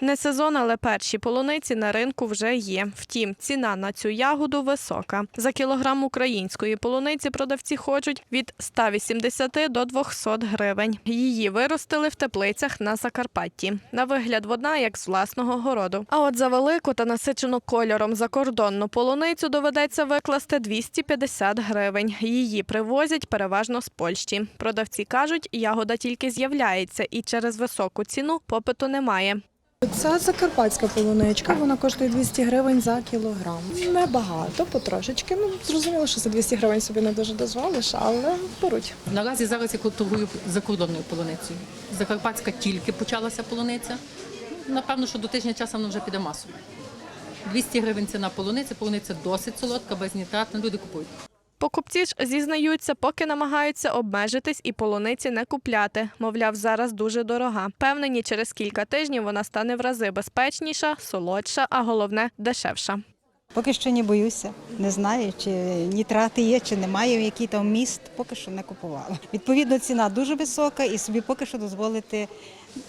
Не сезон, але перші полуниці на ринку вже є. Втім, ціна на цю ягоду висока. За кілограм української полуниці продавці хочуть від 180 до 200 гривень. Її виростили в теплицях на Закарпатті. На вигляд вона як з власного городу. А от за велику та насичену кольором закордонну полуницю доведеться викласти 250 гривень. Її привозять переважно з Польщі. Продавці кажуть, ягода тільки з'являється і через високу ціну попиту немає. Це закарпатська полуничка, вона коштує 200 гривень за кілограм. Небагато, потрошечки. Ну, зрозуміло, що за 200 гривень собі не дуже дозволиш, але беруть. Наразі зараз я торгую закордонною полуницею. Закарпатська тільки почалася полуниця. Напевно, що до тижня часу вона вже піде масово. 200 гривень ціна полуниці, полуниця досить солодка, безнітратна, люди купують. Покупці ж зізнаються, поки намагаються обмежитись і полуниці не купляти. Мовляв, зараз дуже дорога. Певнені, через кілька тижнів вона стане в рази безпечніша, солодша, а головне дешевша. Поки що не боюся. Не знаю, чи нітрати є, чи немає, який там міст, поки що не купувала. Відповідно, ціна дуже висока і собі поки що дозволити.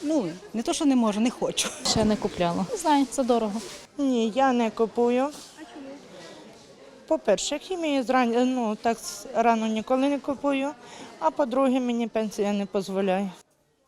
Ну, не то, що не можу, не хочу. Ще не купляла. Не знаю, це дорого. Ні, я не купую. По-перше, зран... ну, так рано ніколи не купую, а по-друге, мені пенсія не дозволяє.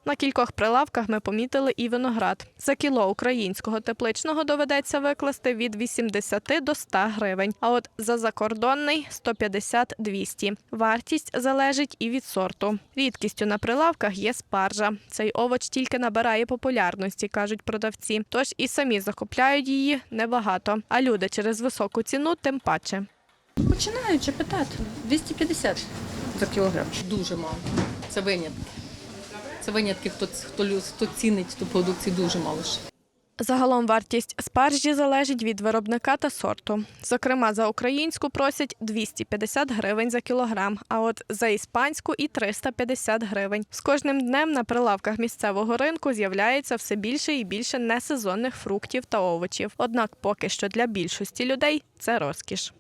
На кількох прилавках ми помітили і виноград. За кіло українського тепличного доведеться викласти від 80 до 100 гривень. А от за закордонний 150-200. Вартість залежить і від сорту. Рідкістю на прилавках є спаржа. Цей овоч тільки набирає популярності, кажуть продавці. Тож і самі закупляють її небагато. А люди через високу ціну тим паче. Починаючи питати 250 за кілограм. Дуже мало. Це винятки. Це винятки, хто, хто, хто цінить ту продукцію, дуже мало ще. Загалом вартість спаржі залежить від виробника та сорту. Зокрема, за українську просять 250 гривень за кілограм, а от за іспанську і 350 гривень. З кожним днем на прилавках місцевого ринку з'являється все більше і більше несезонних фруктів та овочів. Однак поки що для більшості людей це розкіш.